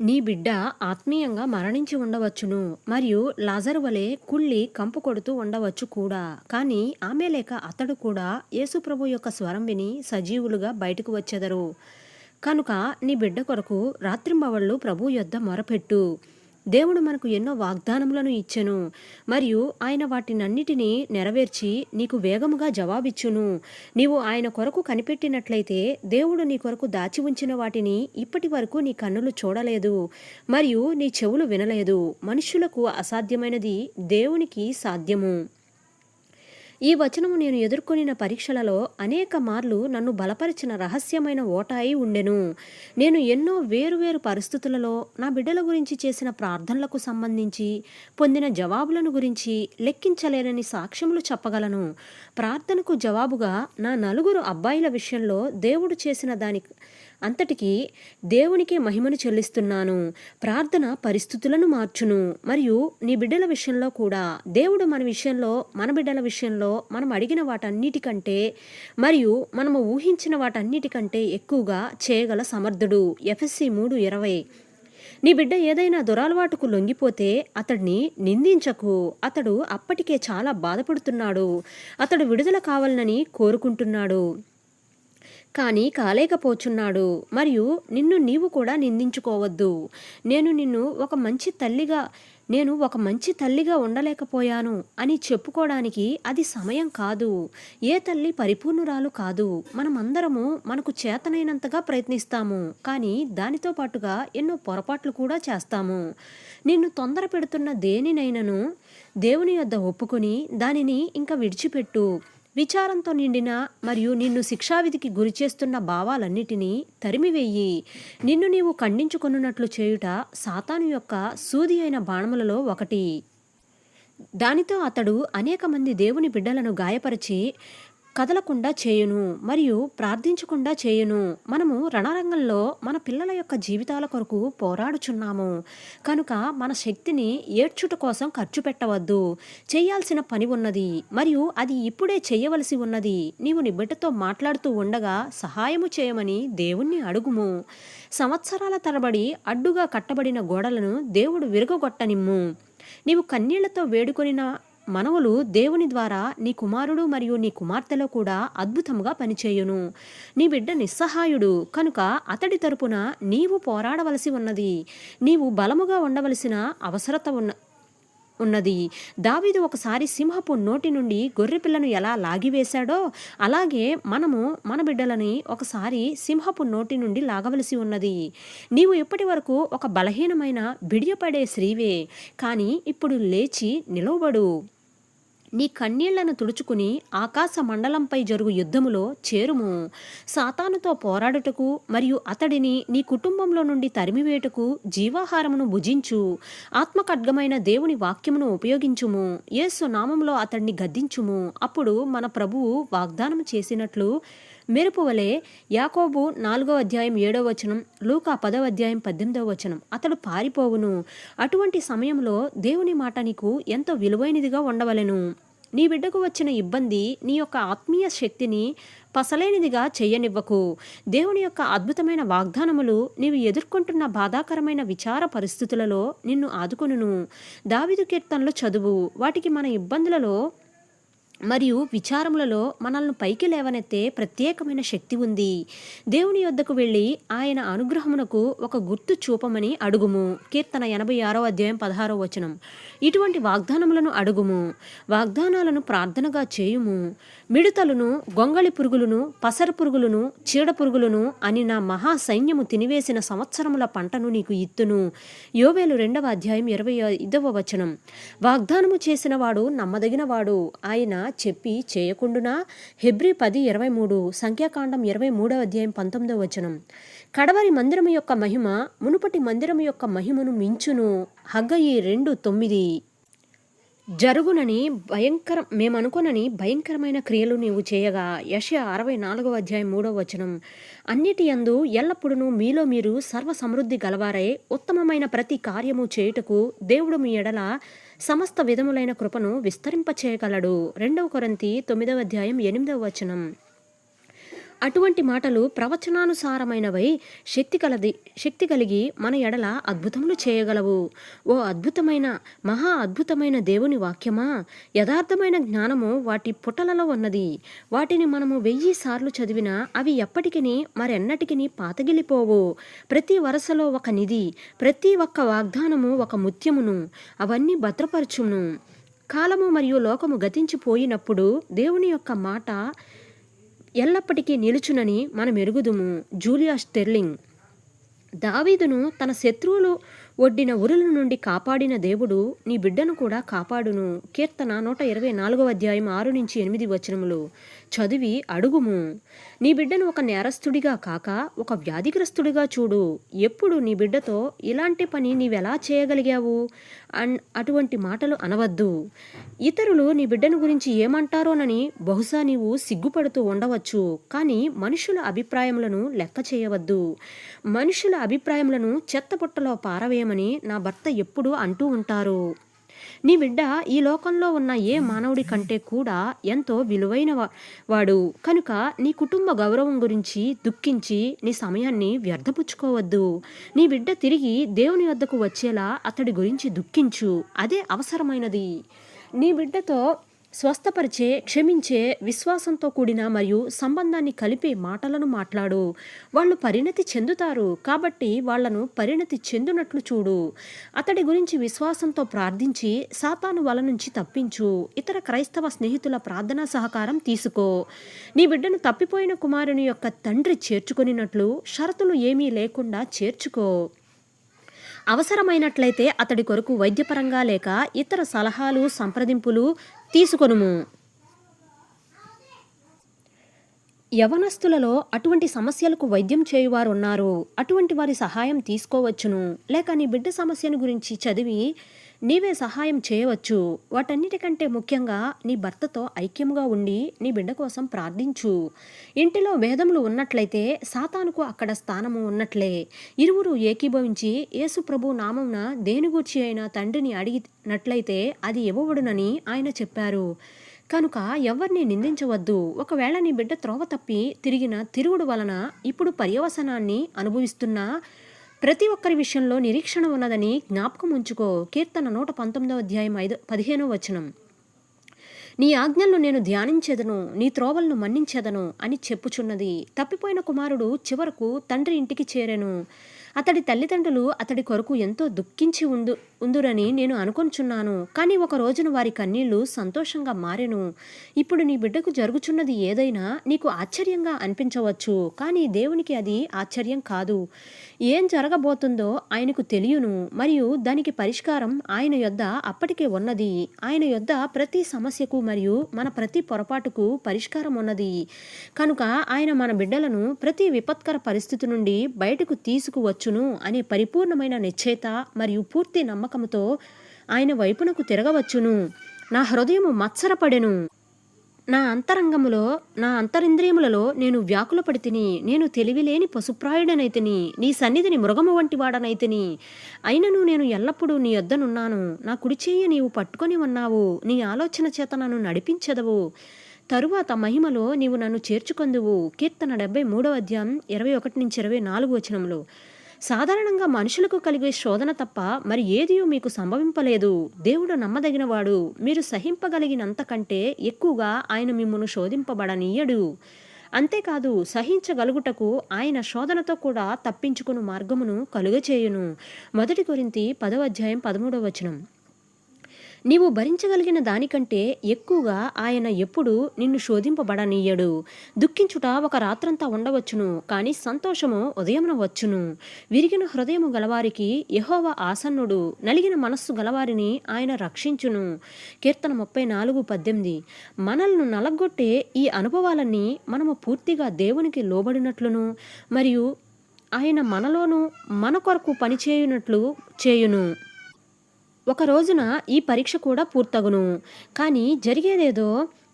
నీ బిడ్డ ఆత్మీయంగా మరణించి ఉండవచ్చును. మరియు లాజర్ వలె కుళ్ళి కంపు కొడుతూ ఉండవచ్చు కూడా. కానీ ఆమె లేక అతడు కూడా యేసుప్రభు యొక్క స్వరం విని సజీవులుగా బయటకు వచ్చెదరు. కనుక నీ బిడ్డ కొరకు రాత్రింబవళ్ళు ప్రభు యొద్ద మొరపెట్టు. దేవుడు మనకు ఎన్నో వాగ్దానములను ఇచ్చెను. మరియు ఆయన వాటినన్నిటినీ నెరవేర్చి నీకు వేగముగా జవాబిచ్చును. నీవు ఆయన కొరకు కనిపెట్టినట్లయితే దేవుడు నీ కొరకు దాచి ఉంచిన వాటిని ఇప్పటి వరకు నీ కన్నులు చూడలేదు. మరియు నీ చెవులు వినలేదు. మనుష్యులకు అసాధ్యమైనది దేవునికి సాధ్యము. ఈ వచనము నేను ఎదుర్కొనిన పరీక్షలలో అనేక మార్లు నన్ను బలపరిచిన రహస్యమైన ఓట అయి ఉండెను. నేను ఎన్నో వేరువేరు పరిస్థితులలో నా బిడ్డల గురించి చేసిన ప్రార్థనలకు సంబంధించి పొందిన జవాబులను గురించి లెక్కించలేనని సాక్ష్యములు చెప్పగలను. ప్రార్థనకు జవాబుగా నా నలుగురు అబ్బాయిల విషయంలో దేవుడు చేసిన దాని అంతటికీ దేవునికి మహిమను చెల్లిస్తున్నాను. ప్రార్థన పరిస్థితులను మార్చును. మరియు నీ బిడ్డల విషయంలో కూడా దేవుడు మన విషయంలో మన బిడ్డల విషయంలో మనం అడిగిన వాటన్నిటికంటే మరియు మనము ఊహించిన వాటన్నిటికంటే ఎక్కువగా చేయగల సమర్థుడు. ఎఫ్ఎస్సి మూడు ఇరవై. నీ బిడ్డ ఏదైనా దురలవాటుకు లొంగిపోతే అతడిని నిందించకు. అతడు అప్పటికే చాలా బాధపడుతున్నాడు. అతడు విడుదల కావాలని కోరుకుంటున్నాడు. కానీ కాలేకపోచున్నాడు. మరియు నిన్ను నీవు కూడా నిందించుకోవద్దు. నేను నిన్ను ఒక మంచి తల్లిగా నేను ఒక మంచి తల్లిగా ఉండలేకపోయాను అని చెప్పుకోవడానికి అది సమయం కాదు. ఏ తల్లి పరిపూర్ణురాలు కాదు. మనమందరము మనకు చేతనైనంతగా ప్రయత్నిస్తాము. కానీ దానితో పాటుగా ఎన్నో పొరపాట్లు కూడా చేస్తాము. నిన్ను తొందర పెడుతున్న దేనినైనను దేవుని యొద్ద ఒప్పుకొని దానిని ఇంకా విడిచిపెట్టు. విచారంతో నిండిన మరియు నిన్ను శిక్షావిధికి గురిచేస్తున్న భావాలన్నిటినీ తరిమివేయి. నిన్ను నీవు ఖండించుకొనున్నట్లు చేయుట సాతాను యొక్క సూది అయిన బాణములలో ఒకటి. దానితో అతడు అనేక మంది దేవుని బిడ్డలను గాయపరిచి కదలకుండా చేయును మరియు ప్రార్థించకుండా చేయును. మనము రణరంగంలో మన పిల్లల యొక్క జీవితాల కొరకు పోరాడుచున్నాము. కనుక మన శక్తిని ఏడ్చుట కోసం ఖర్చు పెట్టవద్దు. చేయాల్సిన పని ఉన్నది మరియు అది ఇప్పుడే చేయవలసి ఉన్నది. నీవు నీ బిడ్డతో మాట్లాడుతూ ఉండగా సహాయము చేయమని దేవుణ్ణి అడుగుము. సంవత్సరాల తరబడి అడ్డుగా కట్టబడిన గోడలను దేవుడు విరగొట్టనిమ్ము నీవు కన్నీళ్ళతో వేడుకొనిన మనవులు దేవుని ద్వారా నీ కుమారుడు మరియు నీ కుమార్తెలో కూడా అద్భుతముగా పనిచేయును. నీ బిడ్డ నిస్సహాయుడు కనుక అతడి తరపున నీవు పోరాడవలసి ఉన్నది. నీవు బలముగా ఉండవలసిన అవసరత ఉన్న ఉన్నది. దావీదు ఒకసారి సింహపు నోటి నుండి గొర్రెపిల్లను ఎలా లాగివేశాడో అలాగే మనము మన బిడ్డలని ఒకసారి సింహపు నోటి నుండి లాగవలసి ఉన్నది. నీవు ఇప్పటి వరకు ఒక బలహీనమైన బిడియపడే స్త్రీవే కానీ ఇప్పుడు లేచి నిలవబడు. నీ కన్నీళ్ళను తుడుచుకుని ఆకాశ మండలంపై జరుగు యుద్ధములో చేరుము. సాతానుతో పోరాడుటకు మరియు అతడిని నీ కుటుంబంలో నుండి తరిమివేటకు జీవాహారమును భుజించు. ఆత్మఖడ్గమైన దేవుని వాక్యమును ఉపయోగించుము. యేసు నామంలో అతడిని గద్దించుము. అప్పుడు మన ప్రభువు వాగ్దానం చేసినట్లు మెరుపు వలె యాకోబు నాలుగో అధ్యాయం ఏడో వచనం లూకా పదవ అధ్యాయం పద్దెనిమిదవ వచనం అతడు పారిపోవును. అటువంటి సమయంలో దేవుని మాట నీకు ఎంతో విలువైనదిగా ఉండవలెను? నీ బిడ్డకు వచ్చిన ఇబ్బంది నీ యొక్క ఆత్మీయ శక్తిని పసలేనిదిగా చేయనివ్వకు. దేవుని యొక్క అద్భుతమైన వాగ్దానములు నీవు ఎదుర్కొంటున్న బాధాకరమైన విచార పరిస్థితులలో నిన్ను ఆదుకొనును. దావిదు కీర్తనలు చదువు. వాటికి మన ఇబ్బందులలో మరియు విచారములలో మనల్ని పైకి లేవనెత్తే ప్రత్యేకమైన శక్తి ఉంది. దేవుని యొద్దకు వెళ్ళి ఆయన అనుగ్రహమునకు ఒక గుర్తు చూపమని అడుగుము. కీర్తన ఎనభై ఆరో అధ్యాయం పదహారో వచనం. ఇటువంటి వాగ్దానములను అడుగుము. వాగ్దానాలను ప్రార్థనగా చేయుము. మిడతలను గొంగళి పురుగులను పసర పురుగులను చీడ పురుగులను అని నా మహా సైన్యము తినివేసిన సంవత్సరముల పంటను నీకు ఇత్తును. యోవేలు రెండవ అధ్యాయం ఇరవై ఐదవ వచనం. వాగ్దానము చేసినవాడు నమ్మదగినవాడు ఆయన చెప్పి చేయకుండునా? హెబ్రి పది ఇరవై మూడు సంఖ్యాకాండం ఇరవై మూడవ అధ్యాయం పంతొమ్మిదవ వచనం. కడవరి మందిరము యొక్క మహిమ మునుపటి మందిరము యొక్క మహిమను మించును. హగ్గయి రెండు తొమ్మిది. జరుగునని భయంకర మేమనుకొనని భయంకరమైన క్రియలు నీవు చేయగా యశ అరవై నాలుగవ అధ్యాయం మూడవ వచనం. అన్నిటి యందు ఎల్లప్పుడూ మీలో మీరు సర్వ సమృద్ధి గలవారై ఉత్తమమైన ప్రతి కార్యము చేయుటకు దేవుడు మీ ఎడల సమస్త విధములైన కృపను విస్తరింపచేయగలడు. రెండవ కొరంతి తొమ్మిదవ అధ్యాయం ఎనిమిదవ వచనం. అటువంటి మాటలు ప్రవచనానుసారమైనవై శక్తి కలది శక్తి కలిగి మన ఎడల అద్భుతములు చేయగలవు. ఓ అద్భుతమైన మహా అద్భుతమైన దేవుని వాక్యమా? యథార్థమైన జ్ఞానము వాటి పుటలలో ఉన్నది. వాటిని మనము వెయ్యి సార్లు చదివినా అవి ఎప్పటికీ మరెన్నటికీ పాతగిలిపోవు. ప్రతి వరసలో ఒక నిధి ప్రతి ఒక్క వాగ్దానము ఒక ముత్యమును అవన్నీ భద్రపరచును. కాలము మరియు లోకము గతించిపోయినప్పుడు దేవుని యొక్క మాట ఎల్లప్పటికీ నిలుచునని మనం ఎరుగుదుము జూలియా స్టెర్లింగ్ దావీదును తన శత్రువులు ఒడ్డిన ఉరుల నుండి కాపాడిన దేవుడు నీ బిడ్డను కూడా కాపాడును. కీర్తన నూట ఇరవై నాలుగవ అధ్యాయం ఆరు నుంచి ఎనిమిది వచనములు. చదివి అడుగుము. నీ బిడ్డను ఒక నేరస్తుడిగా కాక ఒక వ్యాధిగ్రస్తుడిగా చూడు. ఎప్పుడు నీ బిడ్డతో ఇలాంటి పని నీవెలా చేయగలిగావు? అన్ అటువంటి మాటలు అనవద్దు. ఇతరులు నీ బిడ్డను గురించి ఏమంటారోనని బహుశా నీవు సిగ్గుపడుతూ ఉండవచ్చు. కానీ మనుషుల అభిప్రాయములను లెక్క చేయవద్దు. మనుషుల అభిప్రాయములను చెత్తపుట్టలో పారవేయమని నా భర్త ఎప్పుడూ అంటూ ఉంటారు. నీ బిడ్డ ఈ లోకంలో ఉన్న ఏ మానవుడి కంటే కూడా ఎంతో విలువైన వాడు. కనుక నీ కుటుంబ గౌరవం గురించి దుఃఖించి నీ సమయాన్ని వ్యర్థపుచ్చుకోవద్దు. నీ బిడ్డ తిరిగి దేవుని వద్దకు వచ్చేలా అతడి గురించి దుఃఖించు. అదే అవసరమైనది. నీ బిడ్డతో స్వస్థపరిచే క్షమించే విశ్వాసంతో కూడిన మరియు సంబంధాన్ని కలిపే మాటలను మాట్లాడు. వాళ్ళు పరిణతి చెందుతారు కాబట్టి వాళ్ళను పరిణతి చెందునట్లు చూడు. అతడి గురించి విశ్వాసంతో ప్రార్థించి సాతాను వల నుంచి తప్పించు. ఇతర క్రైస్తవ స్నేహితుల ప్రార్థనా సహకారం తీసుకో. నీ బిడ్డను తప్పిపోయిన కుమారుని యొక్క తండ్రి చేర్చుకొనినట్లు షరతులు ఏమీ లేకుండా చేర్చుకో. అవసరమైనట్లయితే అతడి కొరకు వైద్యపరంగా లేక ఇతర సలహాలు సంప్రదింపులు తీసుకొనుము. యవనస్తులలో అటువంటి సమస్యలకు వైద్యం చేయువారు ఉన్నారు అటువంటి వారి సహాయం తీసుకోవచ్చును. లేక నీ బిడ్డ సమస్యను గురించి చదివి నీవే సహాయం చేయవచ్చు. వాటన్నిటికంటే ముఖ్యంగా నీ భర్తతో ఐక్యముగా ఉండి నీ బిడ్డ కోసం ప్రార్థించు. ఇంటిలో భేదములు ఉన్నట్లయితే సాతానుకు అక్కడ స్థానము ఉన్నట్లే. ఇరువురు ఏకీభవించి యేసు ప్రభు నామమున దేనిగూర్చి అయిన తండ్రిని అడిగినట్లయితే అది ఇవ్వబడునని ఆయన చెప్పారు. కనుక ఎవరిని నిందించవద్దు. ఒకవేళ నీ బిడ్డ త్రోవ తప్పి తిరిగిన తిరుగుడు వలన ఇప్పుడు పర్యవసనాన్ని అనుభవిస్తున్నా ప్రతి ఒక్కరి విషయంలో నిరీక్షణ ఉన్నదని జ్ఞాపకం ఉంచుకో. కీర్తన నూట పంతొమ్మిదవ అధ్యాయం ఐదు పదిహేనో వచనం. నీ ఆజ్ఞలను నేను ధ్యానించేదను నీ త్రోవలను మన్నించేదను అని చెప్పుచున్నది. తప్పిపోయిన కుమారుడు చివరకు తండ్రి ఇంటికి చేరెను. అతడి తల్లిదండ్రులు అతడి కొరకు ఎంతో దుఃఖించి ఉండు ఉందురని నేను అనుకొంచున్నాను కానీ ఒక రోజున వారి కన్నీళ్ళు సంతోషంగా మారెను. ఇప్పుడు నీ బిడ్డకు జరుగుచున్నది ఏదైనా నీకు ఆశ్చర్యంగా అనిపించవచ్చు. కానీ దేవునికి అది ఆశ్చర్యం కాదు. ఏం జరగబోతుందో ఆయనకు తెలియను. మరియు దానికి పరిష్కారం ఆయన యొద్ద అప్పటికే ఉన్నది. ఆయన యొద్ద ప్రతి సమస్యకు మరియు మన ప్రతి పొరపాటుకు పరిష్కారం ఉన్నది. కనుక ఆయన మన బిడ్డలను ప్రతి విపత్కర పరిస్థితి నుండి బయటకు తీసుకువచ్చు చేయవచ్చును అనే పరిపూర్ణమైన నిశ్చయత మరియు పూర్తి నమ్మకంతో ఆయన వైపునకు తిరగవచ్చును. నా హృదయము మత్సరపడెను. నా అంతరంగములో నా అంతరింద్రియములలో నేను వ్యాకులపడితిని నేను తెలివిలేని పశుప్రాయుడనైతిని నీ సన్నిధిని మృగము వంటి వాడనైతిని. అయినను నేను ఎల్లప్పుడూ నీ యొద్దనున్నాను. నా కుడి నీవు పట్టుకొని ఉన్నావు. నీ ఆలోచన చేత నన్ను నడిపించదవు. తరువాత మహిమలో నీవు నన్ను చేర్చుకొందువు. కీర్తన డెబ్బై మూడవ అధ్యాయం ఇరవై ఒకటి నుంచి ఇరవై నాలుగు వచనంలో సాధారణంగా మనుషులకు కలిగే శోధన తప్ప మరి ఏదియూ మీకు సంభవింపలేదు. దేవుడు నమ్మదగినవాడు. మీరు సహింపగలిగినంతకంటే ఎక్కువగా ఆయన మిమ్మల్ని శోధింపబడనీయడు. అంతేకాదు సహించగలుగుటకు ఆయన శోధనతో కూడా తప్పించుకుని మార్గమును కలుగచేయును. మొదటి కొరింతి పదవ అధ్యాయం పదమూడవ వచనం. నీవు భరించగలిగిన దానికంటే ఎక్కువగా ఆయన ఎప్పుడూ నిన్ను శోధింపబడనీయడు. దుఃఖించుట ఒక రాత్రంతా ఉండవచ్చును కానీ సంతోషము ఉదయమున వచ్చును. విరిగిన హృదయము గలవారికి యహోవ ఆసన్నుడు నలిగిన మనస్సు గలవారిని ఆయన రక్షించును. కీర్తన ముప్పై నాలుగు పద్దెనిమిది. మనల్ని నలగొట్టే ఈ అనుభవాలన్నీ మనము పూర్తిగా దేవునికి లోబడినట్లును మరియు ఆయన మనలోనూ మన కొరకు పనిచేయునట్లు చేయును. ఒక రోజున ఈ పరీక్ష కూడా పూర్తగును. కానీ జరిగేదేదో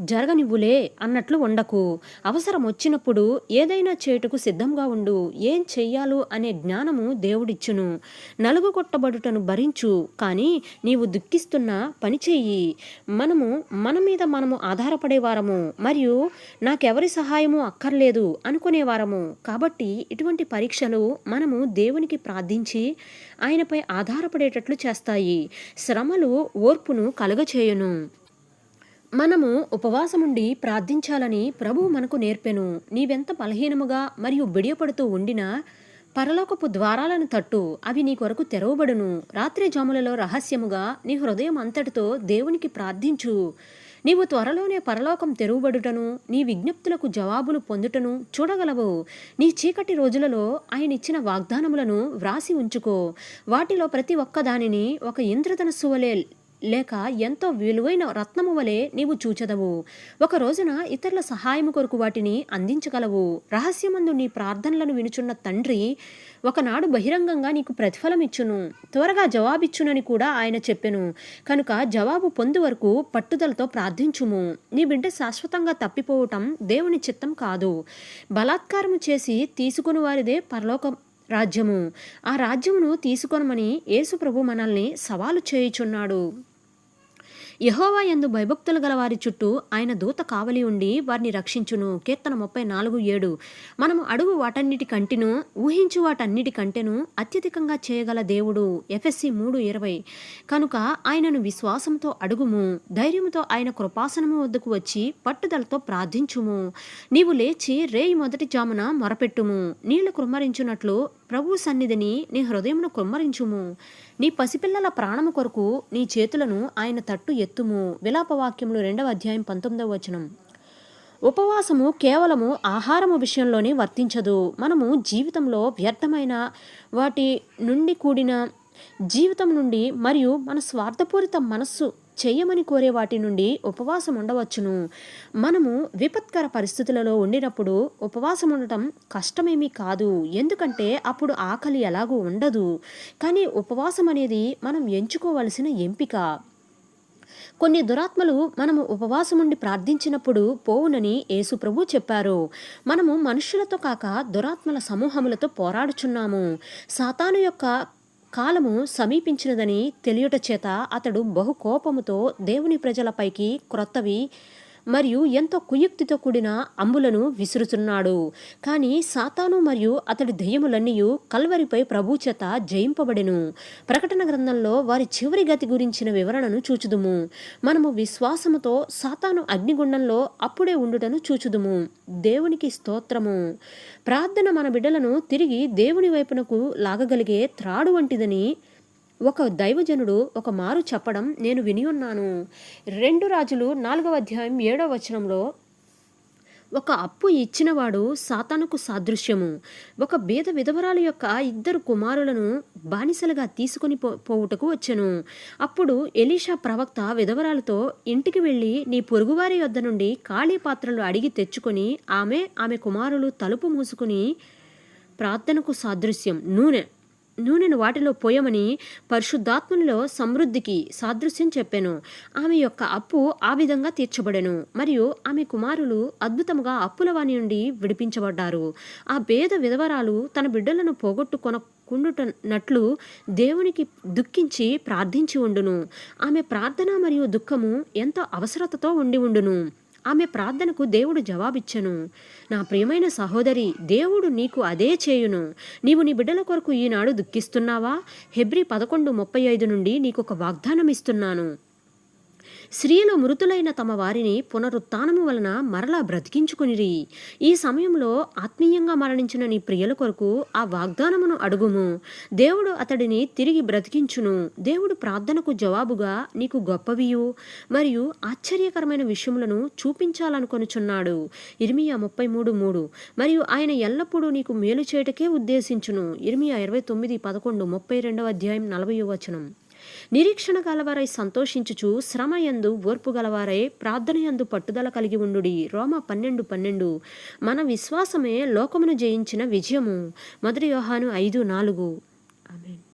జరగనివ్వులే అన్నట్లు ఉండకు. అవసరం వచ్చినప్పుడు ఏదైనా చేటుకు సిద్ధంగా ఉండు ఏం చెయ్యాలో అనే జ్ఞానము దేవుడిచ్చును. నలుగు కొట్టబడుటను భరించు కానీ నీవు దుఃఖిస్తున్న పని చెయ్యి. మనము మన మీద మనము ఆధారపడేవారము మరియు నాకెవరి సహాయము అక్కర్లేదు అనుకునేవారము కాబట్టి ఇటువంటి పరీక్షలు మనము దేవునికి ప్రార్థించి ఆయనపై ఆధారపడేటట్లు చేస్తాయి. శ్రమలు ఓర్పును కలుగచేయును. మనము ఉపవాసముండి ప్రార్థించాలని ప్రభువు మనకు నేర్పెను. నీవెంత బలహీనముగా మరియు బిడియపడుతూ ఉండినా పరలోకపు ద్వారాలను తట్టు. అవి నీ కొరకు తెరవబడును. రాత్రి జాములలో రహస్యముగా నీ హృదయం అంతటితో దేవునికి ప్రార్థించు. నీవు త్వరలోనే పరలోకం తెరువబడుటను నీ విజ్ఞప్తులకు జవాబులు పొందుటను చూడగలవు. నీ చీకటి రోజులలో ఆయన ఇచ్చిన వాగ్దానములను వ్రాసి ఉంచుకో. వాటిలో ప్రతి ఒక్కదానిని ఒక ఇంద్రధనస్సు వలె లేక ఎంతో విలువైన రత్నము వలె నీవు చూచదవు. ఒక రోజున ఇతరుల సహాయము కొరకు వాటిని అందించగలవు. రహస్యమందు నీ ప్రార్థనలను వినుచున్న తండ్రి ఒకనాడు బహిరంగంగా నీకు ప్రతిఫలం ఇచ్చును త్వరగా జవాబిచ్చునని కూడా ఆయన చెప్పెను. కనుక జవాబు పొందు వరకు పట్టుదలతో ప్రార్థించుము. నీ బిడ్డ శాశ్వతంగా తప్పిపోవటం దేవుని చిత్తం కాదు. బలాత్కారము చేసి తీసుకుని వారిదే పరలోక రాజ్యము. ఆ రాజ్యమును తీసుకొనమని యేసుప్రభు మనల్ని సవాలు చేయుచున్నాడు. యహోవా ఎందు భయభక్తులు గల వారి చుట్టూ ఆయన దూత కావలి ఉండి వారిని రక్షించును. కీర్తన ముప్పై నాలుగు ఏడు. మనము అడుగు వాటన్నిటి కంటెను ఊహించు వాటన్నిటి కంటెను అత్యధికంగా చేయగల దేవుడు. ఎఫ్ఎస్సి మూడు ఇరవై. కనుక ఆయనను విశ్వాసంతో అడుగుము. ధైర్యముతో ఆయన కృపాసనము వద్దకు వచ్చి పట్టుదలతో ప్రార్థించుము. నీవు లేచి రేయి మొదటి జామున మొరపెట్టుము. నీళ్ళు కృమ్మరించున్నట్లు ప్రభు సన్నిధిని నీ హృదయమును కృమ్మరించుము. నీ పసిపిల్లల ప్రాణము కొరకు నీ చేతులను ఆయన తట్టు ఎత్తుము. విలాపవాక్యములు రెండవ అధ్యాయం పంతొమ్మిదవ వచనం. ఉపవాసము కేవలము ఆహారము విషయంలోనే వర్తించదు. మనము జీవితంలో వ్యర్థమైన వాటి నుండి కూడిన జీవితం నుండి మరియు మన స్వార్థపూరిత మనస్సు చేయమని కోరే వాటి నుండి ఉపవాసం ఉండవచ్చును. మనము విపత్కర పరిస్థితులలో ఉండినప్పుడు ఉపవాసం ఉండటం కష్టమేమీ కాదు. ఎందుకంటే అప్పుడు ఆకలి ఎలాగూ ఉండదు. కానీ ఉపవాసం అనేది మనం ఎంచుకోవలసిన ఎంపిక. కొన్ని దురాత్మలు మనము ఉపవాసం ఉండి ప్రార్థించినప్పుడు పోవునని యేసుప్రభు చెప్పారు. మనము మనుషులతో కాక దురాత్మల సమూహములతో పోరాడుచున్నాము. సాతాను యొక్క కాలము సమీపించినదని తెలియట చేత అతడు బహు కోపముతో దేవుని ప్రజలపైకి క్రొత్తవి మరియు ఎంతో కుయుక్తితో కూడిన అంబులను విసురుతున్నాడు. కానీ సాతాను మరియు అతడి దెయ్యములన్నీ కల్వరిపై ప్రభు చేత జయింపబడెను. ప్రకటన గ్రంథంలో వారి చివరి గతి గురించిన వివరణను చూచుదుము. మనము విశ్వాసముతో సాతాను అగ్నిగుండంలో అప్పుడే ఉండుటను చూచుదుము. దేవునికి స్తోత్రము. ప్రార్థన మన బిడ్డలను తిరిగి దేవుని వైపునకు లాగగలిగే త్రాడు వంటిదని ఒక దైవజనుడు ఒక మారు చెప్పడం నేను విని ఉన్నాను. రెండు రాజులు నాలుగవ అధ్యాయం ఏడవ వచనంలో ఒక అప్పు ఇచ్చినవాడు సాతానుకు సాదృశ్యము. ఒక బీద విధవరాలు యొక్క ఇద్దరు కుమారులను బానిసలుగా తీసుకుని పో పోవుటకు వచ్చెను. అప్పుడు ఎలీషా ప్రవక్త విధవరాలతో ఇంటికి వెళ్ళి నీ పొరుగువారి వద్ద నుండి ఖాళీ పాత్రలు అడిగి తెచ్చుకొని ఆమె ఆమె కుమారులు తలుపు మూసుకుని ప్రార్థనకు సాదృశ్యం నూనె నూనెను వాటిలో పోయమని పరిశుద్ధాత్మలో సమృద్ధికి సాదృశ్యం చెప్పాను. ఆమె యొక్క అప్పు ఆ విధంగా తీర్చబడెను. మరియు ఆమె కుమారులు అద్భుతముగా అప్పుల వాణి నుండి విడిపించబడ్డారు. ఆ భేద విధవరాలు తన బిడ్డలను పోగొట్టుకొన కుండుటనట్లు దేవునికి దుఃఖించి ప్రార్థించి ఉండును. ఆమె ప్రార్థన మరియు దుఃఖము ఎంతో అవసరతతో ఉండి ఉండును. ఆమె ప్రార్థనకు దేవుడు జవాబిచ్చను. నా ప్రియమైన సహోదరి దేవుడు నీకు అదే చేయును. నీవు నీ బిడ్డల కొరకు ఈనాడు దుఃఖిస్తున్నావా? హెబ్రి పదకొండు ముప్పై ఐదు నుండి నీకు ఒక వాగ్దానం ఇస్తున్నాను స్త్రీలు మృతులైన తమ వారిని పునరుత్నము వలన మరలా బ్రతికించుకునిరి. ఈ సమయంలో ఆత్మీయంగా మరణించిన నీ ప్రియుల కొరకు ఆ వాగ్దానమును అడుగుము. దేవుడు అతడిని తిరిగి బ్రతికించును. దేవుడు ప్రార్థనకు జవాబుగా నీకు గొప్పవియు మరియు ఆశ్చర్యకరమైన విషయములను చూపించాలనుకొనుచున్నాడు. ఇర్మియా ముప్పై మూడు మూడు. మరియు ఆయన ఎల్లప్పుడూ నీకు మేలు చేయటకే ఉద్దేశించును. ఇర్మియా ఇరవై తొమ్మిది పదకొండు ముప్పై రెండవ అధ్యాయం నలభై వచనం. నిరీక్షణ గలవారై సంతోషించుచు శ్రమయందు ఓర్పు గలవారై ప్రార్థనయందు పట్టుదల కలిగి ఉండుడి. రోమ పన్నెండు పన్నెండు. మన విశ్వాసమే లోకమును జయించిన విజయము. మొదటి యోహాను ఐదు నాలుగు.